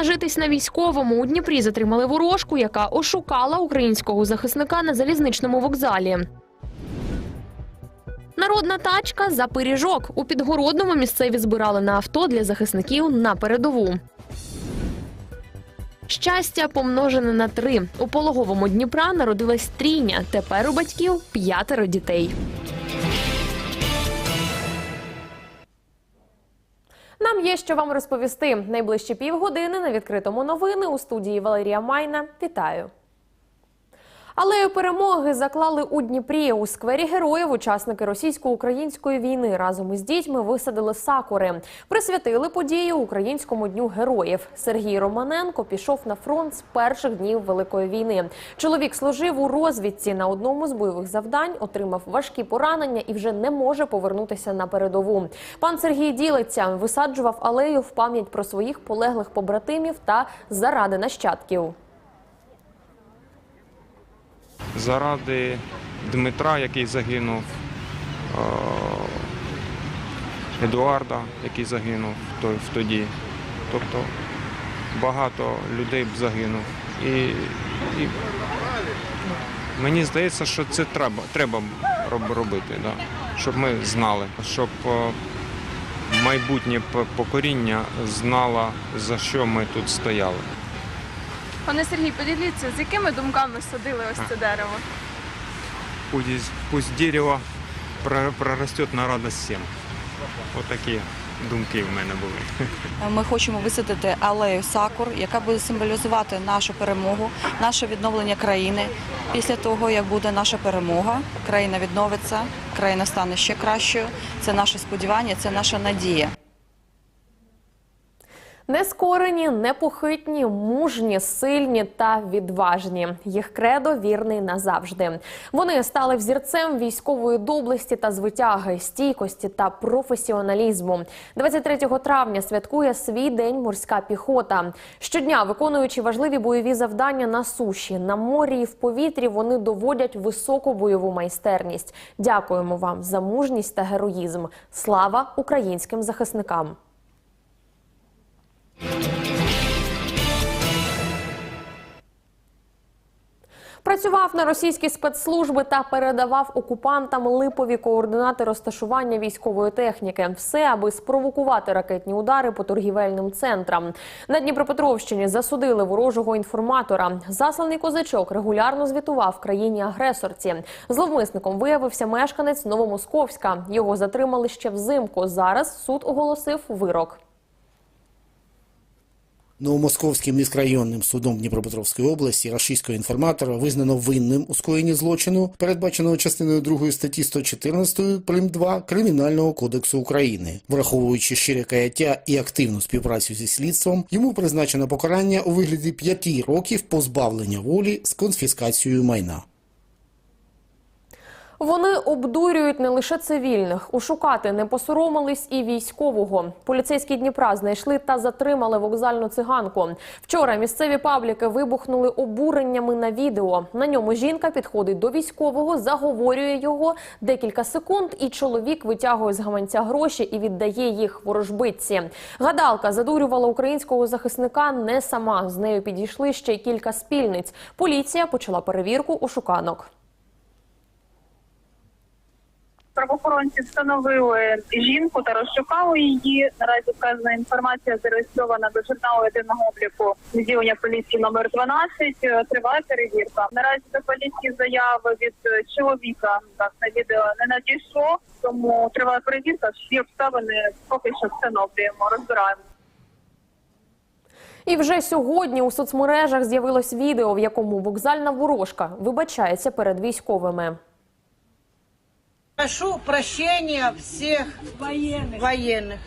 Нажитись на військовому. У Дніпрі затримали ворожку, яка ошукала українського захисника на залізничному вокзалі. Народна тачка за пиріжок. У Підгородному місцеві збирали на авто для захисників на передову. Щастя помножене на три. У пологовому Дніпра народилась трійня. Тепер у батьків п'ятеро дітей. Нам є що вам розповісти. Найближчі півгодини на відкритому новини у студії Валерія Майна. Вітаю. Алею перемоги заклали у Дніпрі. У сквері героїв учасники російсько-української війни разом із дітьми висадили сакури. Присвятили подію Українському дню героїв. Сергій Романенко пішов на фронт з перших днів Великої війни. Чоловік служив у розвідці на одному з бойових завдань, отримав важкі поранення і вже не може повернутися на передову. Пан Сергій ділиться, висаджував алею в пам'ять про своїх полеглих побратимів та заради нащадків. Заради Дмитра, який загинув, е, Едуарда, який загинув в тоді. Тобто багато людей б загинув. І, і мені здається, що це треба, треба робити, да? щоб ми знали, щоб е, майбутнє п- покоління знало, за що ми тут стояли. Пане Сергій, поділіться, з якими думками садили ось це дерево? Пусть, пусть дерево про- прорастет на радость всем. Отакі думки в мене були. Ми хочемо висадити алею сакур, яка буде символізувати нашу перемогу, наше відновлення країни. Після того, як буде наша перемога, країна відновиться, країна стане ще кращою. Це наше сподівання, це наша надія. Нескорені, непохитні, мужні, сильні та відважні. Їх кредо вірний назавжди. Вони стали взірцем військової доблесті та звитяги, стійкості та професіоналізму. 23 травня святкує свій день морська піхота. Щодня, виконуючи важливі бойові завдання на суші, на морі і в повітрі, вони доводять високу бойову майстерність. Дякуємо вам за мужність та героїзм. Слава українським захисникам! Працював на російські спецслужби та передавав окупантам липові координати розташування військової техніки. Все, аби спровокувати ракетні удари по торгівельним центрам. На Дніпропетровщині засудили ворожого інформатора. Засланий козачок регулярно звітував країні агресорці. Зловмисником виявився мешканець Новомосковська. Його затримали ще взимку. Зараз суд оголосив вирок. Новомосковським міськрайонним судом Дніпропетровської області рашистського інформатора визнано винним у скоєнні злочину, передбаченого частиною 2 статті 114 прим. 2 Кримінального кодексу України. Враховуючи щире каяття і активну співпрацю зі слідством, йому призначено покарання у вигляді 5 років позбавлення волі з конфіскацією майна. Вони обдурюють не лише цивільних. Ушукати не посоромились і військового. Поліцейські Дніпра знайшли та затримали вокзальну циганку. Вчора місцеві пабліки вибухнули обуреннями на відео. На ньому жінка підходить до військового, заговорює його декілька секунд, і чоловік витягує з гаманця гроші і віддає їх ворожбитці. Гадалка задурювала українського захисника не сама. З нею підійшли ще й кілька спільниць. Поліція почала перевірку ошуканок. Правоохоронці встановили жінку та розшукали її. Наразі вказана інформація зареєстрована до журналу єдиного обліку відділення поліції номер 12. Е, Триває перевірка. Наразі до поліції заяви від е, чоловіка так на відео не надійшло, тому триває перевірка. Всі обставини поки що встановлюємо, розбираємо. І вже сьогодні у соцмережах з'явилось відео, в якому вокзальна ворожка вибачається перед військовими. Прошу прощения всех военных. военных.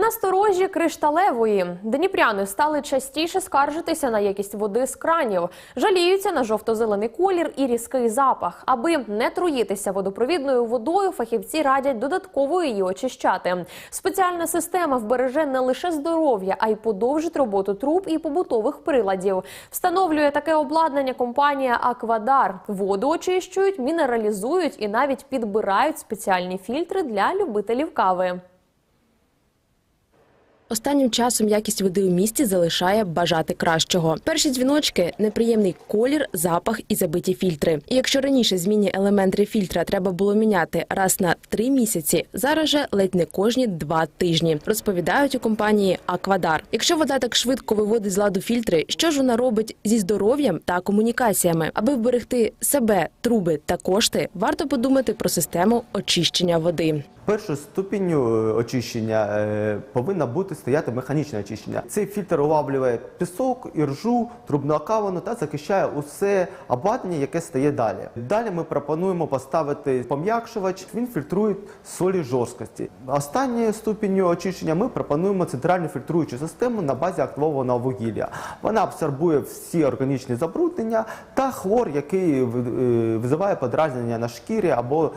Насторожі кришталевої дніпряни стали частіше скаржитися на якість води з кранів, жаліються на жовто-зелений колір і різкий запах. Аби не труїтися водопровідною водою, фахівці радять додатково її очищати. Спеціальна система вбереже не лише здоров'я, а й подовжить роботу труб і побутових приладів. Встановлює таке обладнання компанія Аквадар. Воду очищують, мінералізують і навіть підбирають спеціальні фільтри для любителів кави. Останнім часом якість води у місті залишає бажати кращого. Перші дзвіночки неприємний колір, запах і забиті фільтри. І якщо раніше змінні елементи фільтра треба було міняти раз на три місяці, зараз же ледь не кожні два тижні. Розповідають у компанії Аквадар. Якщо вода так швидко виводить з ладу фільтри, що ж вона робить зі здоров'ям та комунікаціями? Аби вберегти себе, труби та кошти, варто подумати про систему очищення води. Першою ступінню е, очищення е, повинна бути стояти механічне очищення. Цей фільтр улавлює пісок, іржу, трубну кавану та захищає усе обладнання, яке стає далі. Далі ми пропонуємо поставити пом'якшувач. Він фільтрує солі жорсткості. Останньою ступінню очищення ми пропонуємо центральну фільтруючу систему на базі активованого вугілля. Вона абсорбує всі органічні забруднення та хлор, який е, визиває подразнення на шкірі або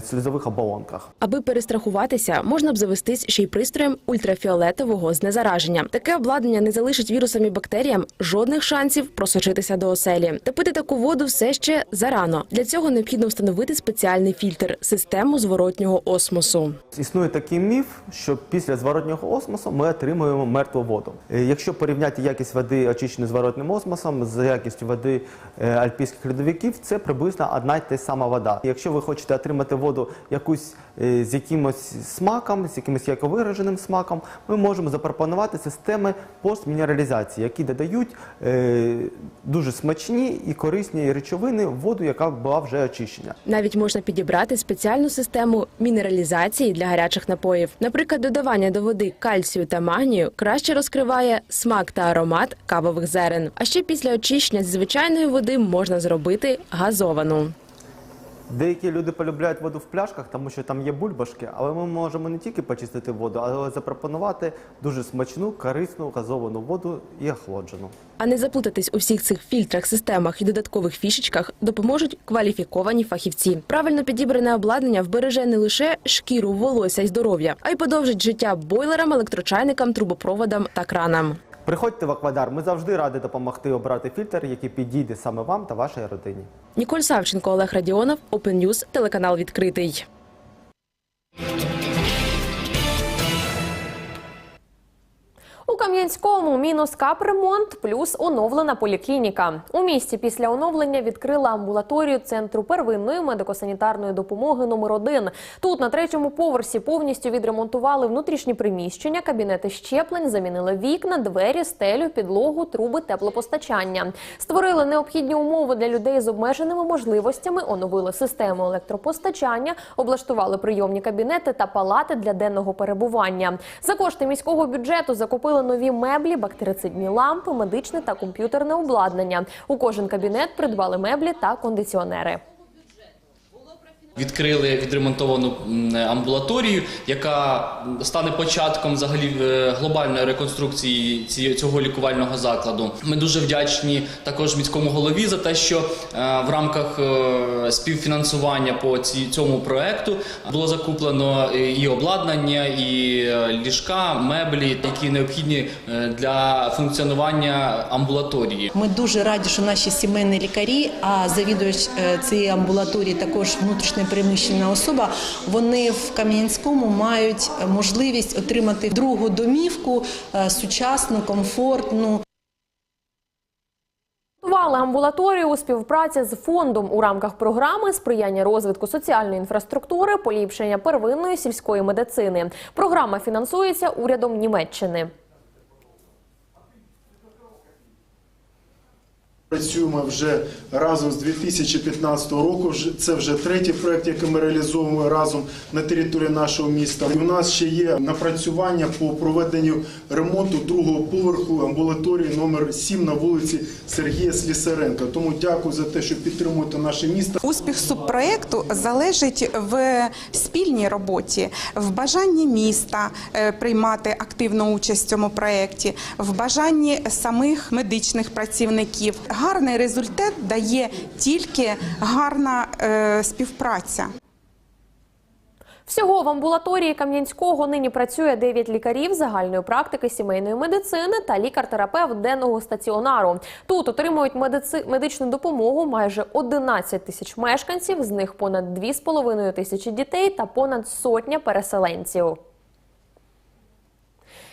сльозових оболонках. Аби перестрахуватися, можна б завестись ще й пристроєм ультрафіолетового знезараження. Таке обладнання не залишить вірусам і бактеріям жодних шансів просочитися до оселі. Та таку воду все ще зарано. Для цього необхідно встановити спеціальний фільтр систему зворотнього осмосу. Існує такий міф, що після зворотнього осмосу ми отримуємо мертву воду. Е, Якщо порівняти якість води, очищеної зворотним осмосом, з якістю води е, альпійських льодовиків, це приблизно одна й та сама вода. Якщо ви хочете отримати воду якусь е, з якимось смаком, з якимось яковираженим смаком, ми можемо запропонувати системи постмінералізації, які додають е, дуже смачні і корисні речовини в воду, яка була вже очищена. Навіть можна підібрати спеціальну систему мінералізації для гарячих напоїв. Наприклад, додавання до води кальцію та магнію краще розкриває смак та аромат кавових зерен. А ще після очищення зі звичайної води можна зробити газовану. Деякі люди полюбляють воду в пляшках, тому що там є бульбашки, але ми можемо не тільки почистити воду, але запропонувати дуже смачну, корисну газовану воду і охолоджену. А не заплутатись у всіх цих фільтрах, системах і додаткових фішечках допоможуть кваліфіковані фахівці. Правильно підібране обладнання вбереже не лише шкіру, волосся й здоров'я, а й подовжить життя бойлерам, електрочайникам, трубопроводам та кранам. Приходьте в Аквадар, ми завжди раді допомогти обрати фільтр, який підійде саме вам та вашій родині. Ніколь Савченко, Олег Радіонов, Open News, телеканал відкритий. Кам'янському мінус капремонт плюс оновлена поліклініка. У місті після оновлення відкрила амбулаторію центру первинної медико-санітарної допомоги номер 1 Тут на третьому поверсі повністю відремонтували внутрішні приміщення, кабінети щеплень, замінили вікна, двері, стелю, підлогу, труби теплопостачання. Створили необхідні умови для людей з обмеженими можливостями, оновили систему електропостачання, облаштували прийомні кабінети та палати для денного перебування. За кошти міського бюджету закупили нові меблі, бактерицидні лампи, медичне та комп'ютерне обладнання. У кожен кабінет придбали меблі та кондиціонери. Відкрили відремонтовану амбулаторію, яка стане початком взагалі е, глобальної реконструкції ці- цього лікувального закладу. Ми дуже вдячні також міському голові за те, що е, в рамках е, співфінансування по цьому проекту було закуплено і обладнання, і ліжка, меблі, які необхідні для функціонування амбулаторії. Ми дуже раді, що наші сімейні лікарі, а завідувач цієї амбулаторії також внутрішньо переміщена особа. Вони в Кам'янському мають можливість отримати другу домівку е, сучасну, комфортну. Будували амбулаторію у співпраці з фондом у рамках програми сприяння розвитку соціальної інфраструктури, поліпшення первинної сільської медицини. Програма фінансується урядом Німеччини. Працюємо вже разом з 2015 року. Це вже третій проект, який ми реалізовуємо разом на території нашого міста. І у нас ще є напрацювання по проведенню ремонту другого поверху амбулаторії номер 7 на вулиці Сергія Слісаренка. Тому дякую за те, що підтримуєте наше місто. Успіх субпроекту залежить в спільній роботі, в бажанні міста е, приймати активну участь в цьому проєкті, в бажанні самих медичних працівників. Гарний результат дає тільки гарна е, співпраця. Всього в амбулаторії Кам'янського нині працює 9 лікарів загальної практики сімейної медицини та лікар-терапевт денного стаціонару. Тут отримують медици... медичну допомогу майже 11 тисяч мешканців, з них понад 2,5 тисячі дітей та понад сотня переселенців.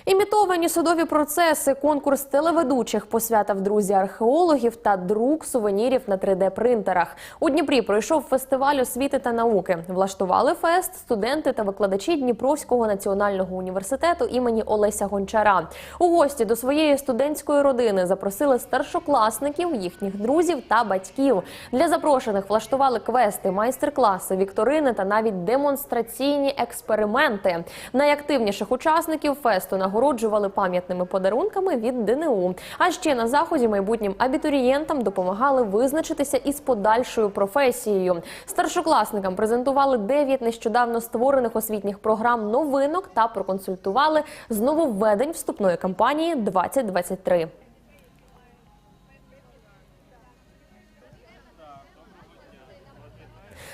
Імітовані судові процеси, конкурс телеведучих посвята в друзі археологів та друк сувенірів на 3D-принтерах. У Дніпрі пройшов фестиваль освіти та науки. Влаштували фест студенти та викладачі Дніпровського національного університету імені Олеся Гончара. У гості до своєї студентської родини запросили старшокласників, їхніх друзів та батьків. Для запрошених влаштували квести, майстер-класи, вікторини та навіть демонстраційні експерименти. Найактивніших учасників фесту нагороджували пам'ятними подарунками від ДНУ. А ще на заході майбутнім абітурієнтам допомагали визначитися із подальшою професією. Старшокласникам презентували 9 нещодавно створених освітніх програм новинок та проконсультували з нововведень вступної кампанії 2023.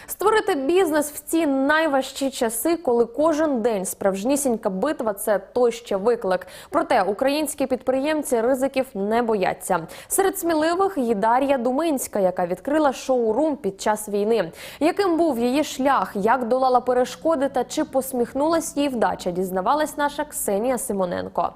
Створити бізнес в ці найважчі часи, коли кожен день справжнісінька битва це той ще виклик. Проте українські підприємці ризиків не бояться. Серед сміливих є Дар'я Думинська, яка відкрила шоурум під час війни. Яким був її шлях, як долала перешкоди та чи посміхнулась їй вдача, дізнавалась наша Ксенія Симоненко.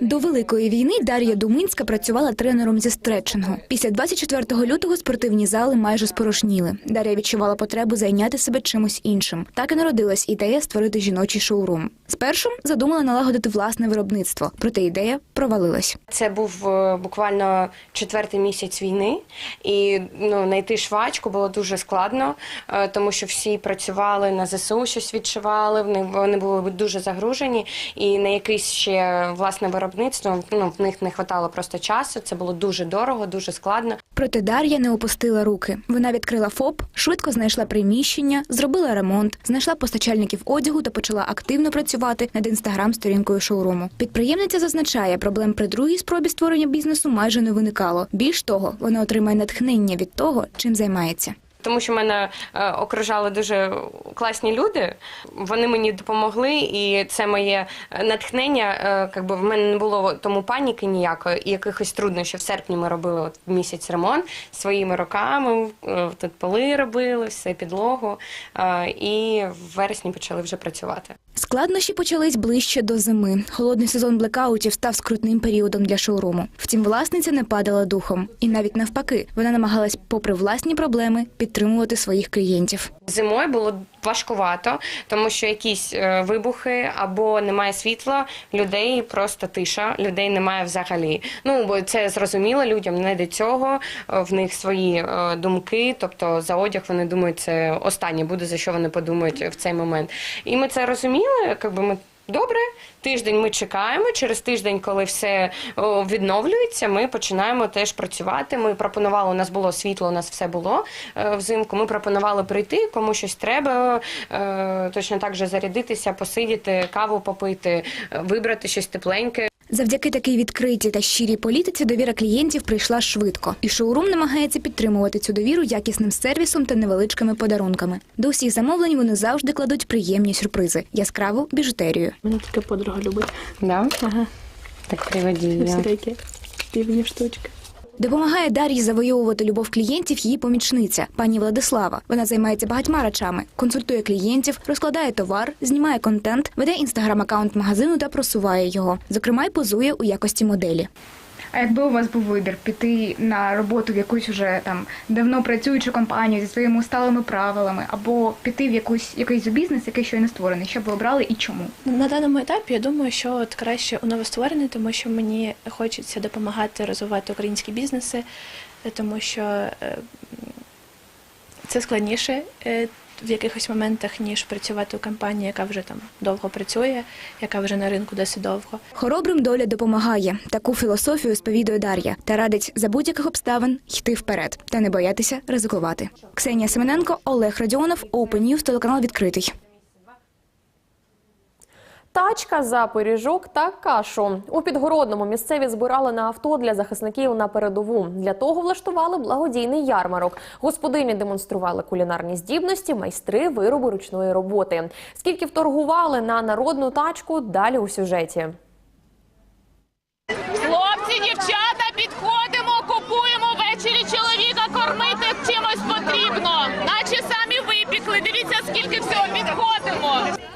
До великої війни Дар'я Думинська працювала тренером зі стретчингу. Після 24 лютого спортивні зали майже спорожніли. Дар'я відчувала потребу зайняти себе чимось іншим. Так і народилась ідея створити жіночий шоурум. Спершу задумала налагодити власне виробництво, проте ідея провалилась. Це був е, буквально четвертий місяць війни, і ну знайти швачку було дуже складно, е, тому що всі працювали на ЗСУ, щось відшивали. Вони вони були дуже загружені, і на якесь ще власне виробництво ну в них не вистачало просто часу. Це було дуже дорого, дуже складно. Проте Дар'я не опустила руки. Вона відкрила ФОП, швидко знайшла приміщення, зробила ремонт, знайшла постачальників одягу та почала активно працювати над інстаграм-сторінкою шоуруму. Підприємниця зазначає, проблем при другій спробі створення бізнесу майже не виникало. Більш того, вона отримає натхнення від того, чим займається. Тому що мене е, окружали дуже класні люди. Вони мені допомогли, і це моє натхнення. Е, якби в мене не було тому паніки ніякої і якихось труднощів. В серпні ми робили от місяць ремонт своїми руками. е, Тут поли робили, все підлогу. Е, і в вересні почали вже працювати. Складнощі почались ближче до зими. Холодний сезон блекаутів став скрутним періодом для шоуруму. Втім, власниця не падала духом, і навіть навпаки, вона намагалась, попри власні проблеми, підтримувати своїх клієнтів. Зимою було важкувато, тому що якісь е, вибухи або немає світла, людей просто тиша, людей немає взагалі. Ну бо це зрозуміло людям не до цього. е, В них свої е, думки, тобто за одяг вони думають, це останнє буде за що вони подумають в цей момент. І ми це розуміли, якби ми. Добре, тиждень ми чекаємо. Через тиждень, коли все відновлюється, ми починаємо теж працювати. Ми пропонували, у нас було світло, у нас все було е, взимку. Ми пропонували прийти, кому щось треба, е, точно так же зарядитися, посидіти, каву попити, е, вибрати щось тепленьке. Завдяки такій відкритій та щирій політиці довіра клієнтів прийшла швидко, і шоурум намагається підтримувати цю довіру якісним сервісом та невеличкими подарунками. До усіх замовлень вони завжди кладуть приємні сюрпризи, яскраву біжутерію. Мене така подруга любить. Да? Ага. Так приводі. Всі такі півні штучки. Допомагає Дар'ї завоювати любов клієнтів її помічниця, пані Владислава. Вона займається багатьма речами, консультує клієнтів, розкладає товар, знімає контент, веде інстаграм-аккаунт магазину та просуває його. Зокрема, й позує у якості моделі. А якби у вас був вибір піти на роботу в якусь уже там давно працюючу компанію зі своїми усталими правилами, або піти в якусь якийсь бізнес, який щойно створений, що б ви обрали і чому? На даному етапі я думаю, що от краще у новостворений, тому що мені хочеться допомагати розвивати українські бізнеси, тому що е, це складніше е, в якихось моментах, ніж працювати у компанії, яка вже там довго працює, яка вже на ринку досить довго. Хоробрим доля допомагає. Таку філософію сповідує Дар'я та радить за будь-яких обставин йти вперед та не боятися ризикувати. Ксенія Семененко, Олег Радіонов, Open телеканал відкритий. Тачка за пиріжок та кашу у підгородному місцеві збирали на авто для захисників на передову. Для того влаштували благодійний ярмарок. Господині демонстрували кулінарні здібності, майстри вироби ручної роботи. Скільки вторгували на народну тачку? Далі у сюжеті. Хлопці, дівчата,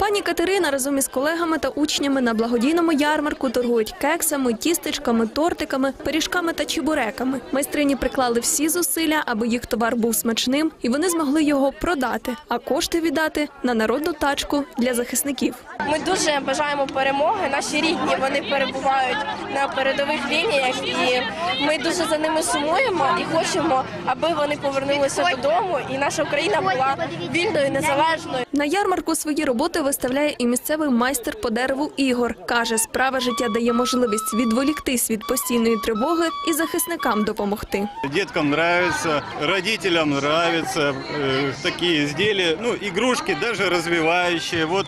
Пані Катерина разом із колегами та учнями на благодійному ярмарку торгують кексами, тістечками, тортиками, пиріжками та чебуреками. Майстрині приклали всі зусилля, аби їх товар був смачним, і вони змогли його продати, а кошти віддати на народну тачку для захисників. Ми дуже бажаємо перемоги. Наші рідні вони перебувають на передових лініях, і ми дуже за ними сумуємо і хочемо, аби вони повернулися додому, і наша Україна була вільною, незалежною. На ярмарку свої роботи виставляє і місцевий майстер по дереву Ігор. Каже, справа життя дає можливість відволіктись від постійної тривоги і захисникам допомогти. Деткам нравится, родителям нравятся э, такие изделия, ну, игрушки даже развивающие. Вот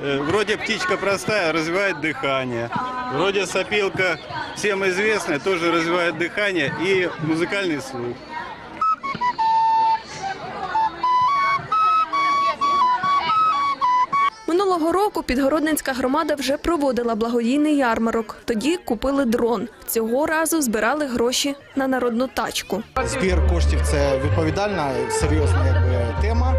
э, вроде птичка простая, развивает дыхание. Вроде сопилка всем известная, тоже развивает дыхание и музыкальный слух. Року підгородницька громада вже проводила благодійний ярмарок. Тоді купили дрон. Цього разу збирали гроші на народну тачку. Збір коштів це відповідальна, серйозна тема.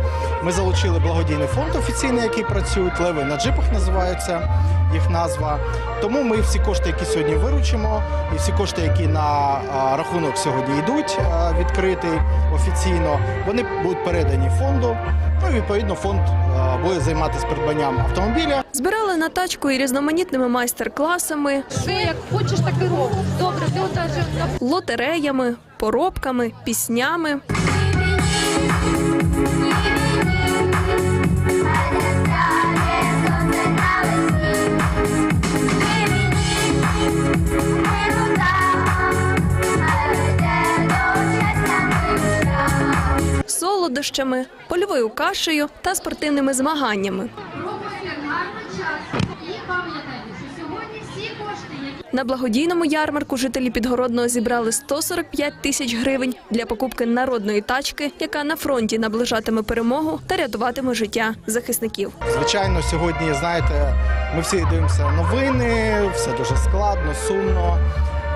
Ми залучили благодійний фонд офіційний, який працює. Леви на джипах називаються їх назва. Тому ми всі кошти, які сьогодні виручимо, і всі кошти, які на рахунок сьогодні йдуть, а, відкритий офіційно, вони будуть передані фонду. Ну і відповідно фонд буде займатися придбанням автомобіля. Збирали на тачку і різноманітними майстер-класами, Що як хочеш, так і робиш. Добре, ти на лотереями, поробками, піснями. Солодощами, польовою кашею та спортивними змаганнями. На благодійному ярмарку жителі Підгородного зібрали 145 тисяч гривень для покупки народної тачки, яка на фронті наближатиме перемогу та рятуватиме життя захисників. Звичайно, сьогодні, знаєте, ми всі дивимося новини, все дуже складно, сумно.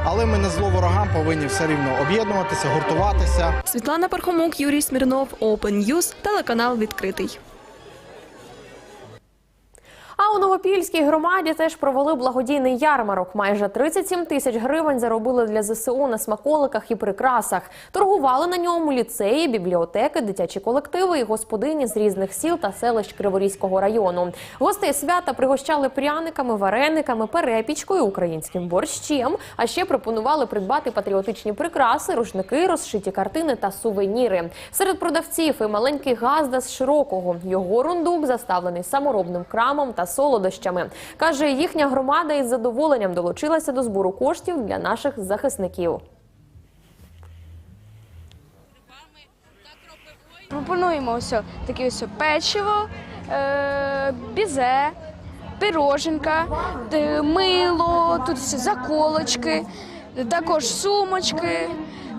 Але ми на зло ворогам повинні все рівно об'єднуватися, гуртуватися. Світлана Пархомук, Юрій Смірнов, Open News, телеканал відкритий. У Новопільській громаді теж провели благодійний ярмарок. Майже 37 тисяч гривень заробили для ЗСУ на смаколиках і прикрасах. Торгували на ньому ліцеї, бібліотеки, дитячі колективи і господині з різних сіл та селищ Криворізького району. Гостей свята пригощали пряниками, варениками, перепічкою, українським борщем. А ще пропонували придбати патріотичні прикраси, рушники, розшиті картини та сувеніри. Серед продавців і маленький газда з широкого. Його рундук заставлений саморобним крамом та солодощами. Каже, їхня громада із задоволенням долучилася до збору коштів для наших захисників. Пропонуємо ось таке ось печиво, е, бізе, пироженка, мило, тут заколочки, також сумочки.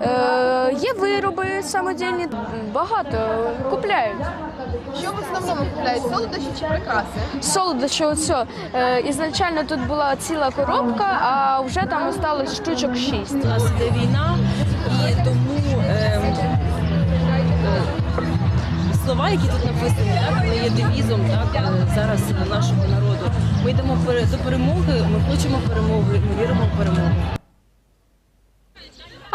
Е, є вироби самодільні, багато купляють. Що в основному купляють? Солодощі чи прикраси? Солодощі, оце. Е, ізначально тут була ціла коробка, а вже там осталось штучок шість. У нас іде війна, і тому е, е, слова, які тут написані, так, вони є девізом так, е, зараз нашого народу. Ми йдемо пере- до перемоги, ми хочемо перемоги, ми віримо в перемогу.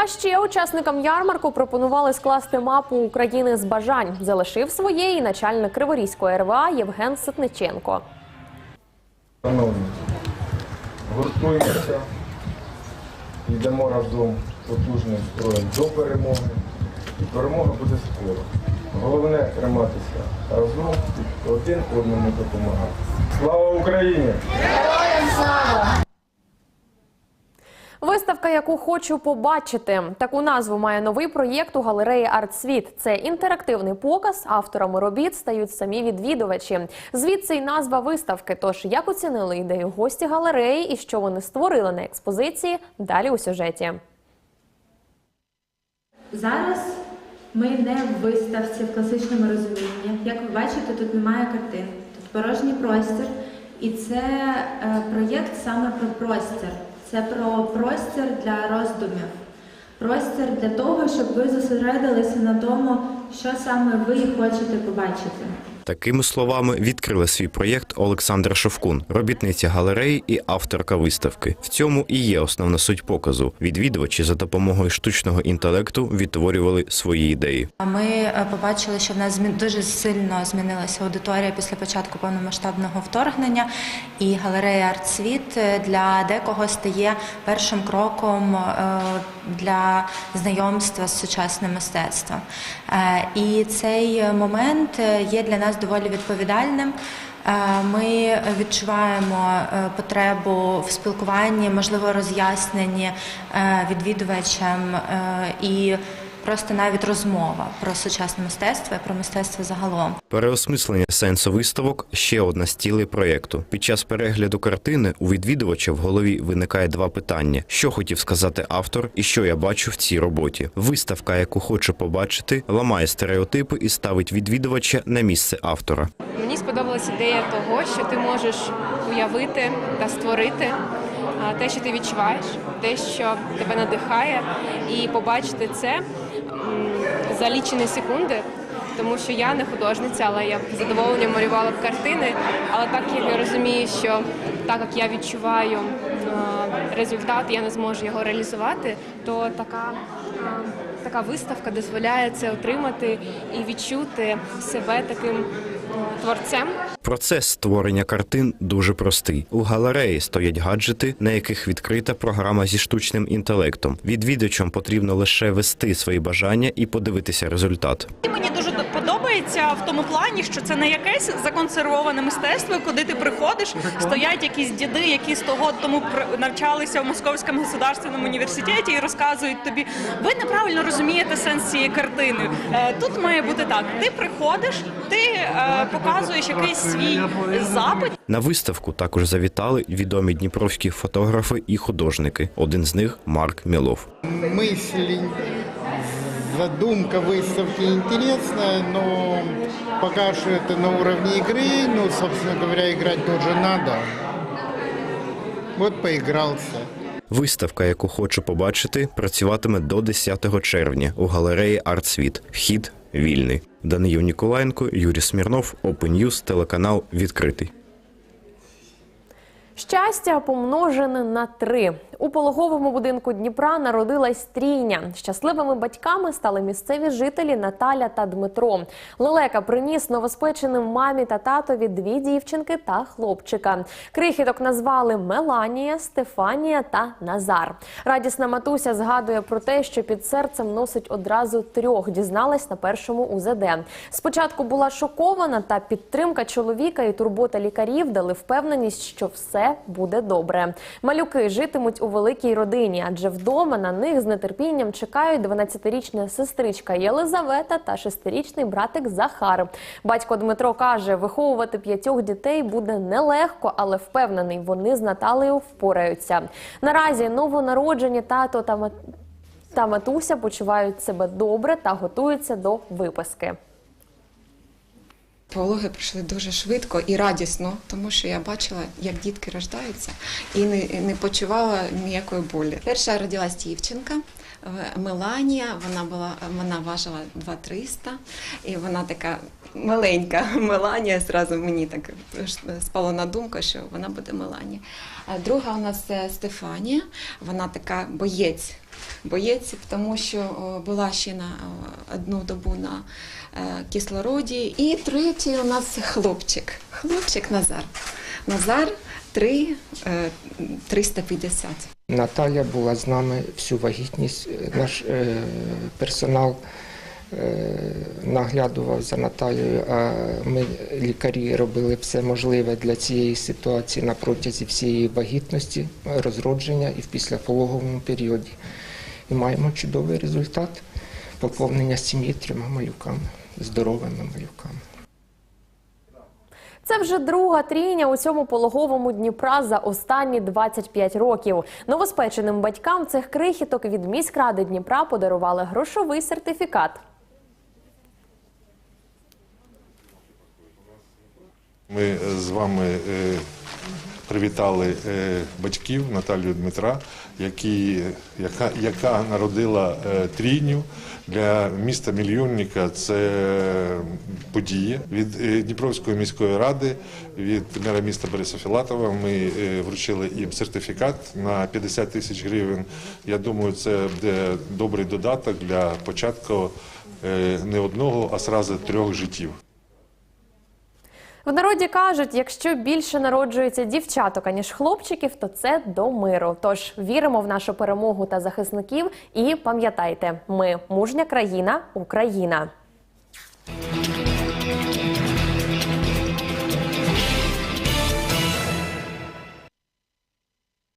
А ще учасникам ярмарку пропонували скласти мапу України з бажань. Залишив своє і начальник Криворізької РВА Євген Ситниченко. Шановні, гуртуємося, йдемо разом потужним строєм до перемоги. Перемога буде скоро. Головне триматися разом і один одному допомагати. Слава Україні! Виставка, яку хочу побачити. Таку назву має новий проєкт у галереї «Артсвіт». Це інтерактивний показ. Авторами робіт стають самі відвідувачі. Звідси й назва виставки. Тож як оцінили ідею гості галереї і що вони створили на експозиції? Далі у сюжеті. Зараз ми не в виставці в класичному розумінні. Як ви бачите, тут немає картин, тут порожній простір. І це е, проєкт саме про простір. Це про простір для роздумів. Простір для того, щоб ви зосередилися на тому, що саме ви хочете побачити. Такими словами відкрила свій проєкт Олександра Шовкун, робітниця галереї і авторка виставки. В цьому і є основна суть показу. Відвідувачі за допомогою штучного інтелекту відтворювали свої ідеї. Ми е, побачили, що в нас дуже сильно змінилася аудиторія після початку повномасштабного вторгнення, і галерея «Артсвіт» для декого стає першим кроком е, для знайомства з сучасним мистецтвом. Е, І цей момент е, є для нас доволі відповідальним. Е, Ми відчуваємо е, потребу в спілкуванні, можливо, роз'ясненні е, відвідувачам е, і просто навіть розмова про сучасне мистецтво і про мистецтво загалом. Переосмислення сенсу виставок ще одна з цілей проєкту. Під час перегляду картини у відвідувача в голові виникає два питання: що хотів сказати автор, і що я бачу в цій роботі. Виставка, яку хочу побачити, ламає стереотипи і ставить відвідувача на місце автора. Мені сподобалась ідея того, що ти можеш уявити та створити те, що ти відчуваєш, те, що тебе надихає, і побачити це за лічені секунди. Тому що я не художниця, але я б задоволенням малювала б картини. Але так як я розумію, що так як я відчуваю результат, я не зможу його реалізувати, то така, така виставка дозволяє це отримати і відчути себе таким творцем. Процес створення картин дуже простий. У галереї стоять гаджети, на яких відкрита програма зі штучним інтелектом. Відвідувачам потрібно лише вести свої бажання і подивитися результат. Мені дуже подобається в тому плані, що це не якесь законсервоване мистецтво, куди ти приходиш, стоять якісь діди, які 100 років тому навчалися в Московському государственному університеті і розказують тобі, ви неправильно розумієте сенс цієї картини. Е, Тут має бути так: ти приходиш, ти е, показуєш якийсь свій запит. На виставку також завітали відомі дніпровські фотографи і художники. Один з них Марк Мілов. мысль, задумка выставки интересная, но пока что это на уровне игры, ну, собственно говоря, играть тоже надо. Вот поигрался. Виставка, яку хочу побачити, працюватиме до 10 червня у галереї «Артсвіт». Вхід вільний. Даниїв Ніколаєнко, Юрій Смірнов, Open News, телеканал відкритий. Щастя помножене на три. У пологовому будинку Дніпра народилась трійня. Щасливими батьками стали місцеві жителі Наталя та Дмитро. Лелека приніс новоспеченим мамі та татові дві дівчинки та хлопчика. Крихіток назвали Меланія, Стефанія та Назар. Радісна матуся згадує про те, що під серцем носить одразу трьох. Дізналась на першому УЗД. Спочатку була шокована, та підтримка чоловіка і турбота лікарів дали впевненість, що все буде добре. Малюки житимуть у великій родині, адже вдома на них з нетерпінням чекають 12-річна сестричка Єлизавета та 6-річний братик Захар. Батько Дмитро каже, виховувати п'ятьох дітей буде нелегко, але впевнений, вони з Наталею впораються. Наразі новонароджені тато та мат- та матуся почувають себе добре та готуються до виписки. Пологи пройшли дуже швидко і радісно, тому що я бачила, як дітки рождаються, і не, не почувала ніякої болі. Перша родилась дівчинка. е, Меланія, вона була вона важила 2300, і вона така маленька Меланія. Зразу мені так спало на думку, що вона буде Меланія. А друга у нас е, Стефанія, вона така боєць. Боєць, тому що була ще на одну добу на е, кислороді. І третій у нас хлопчик. Хлопчик Назар. Назар 3, е, 350. Наталя була з нами всю вагітність. Наш е, персонал е, наглядував за Наталією, а ми, лікарі, робили все можливе для цієї ситуації на протязі всієї вагітності, розродження і в післяпологовому періоді. І маємо чудовий результат поповнення сім'ї трьома малюками, здоровими малюками. Це вже друга трійня у цьому пологовому Дніпра за останні 25 років. Новоспеченим батькам цих крихіток від міськради Дніпра подарували грошовий сертифікат. Ми з вами е, привітали е, батьків Наталію Дмитра, які, яка, яка народила е, трійню для міста мільйонника. Це подія від е, Дніпровської міської ради, від мера міста Бориса Філатова. Ми вручили їм сертифікат на 50 тисяч гривень. Я думаю, це буде добрий додаток для початку не одного, а сразу трьох життів. В народі кажуть, якщо більше народжується дівчаток, аніж хлопчиків, то це до миру. Тож віримо в нашу перемогу та захисників. І пам'ятайте, ми мужня країна, Україна.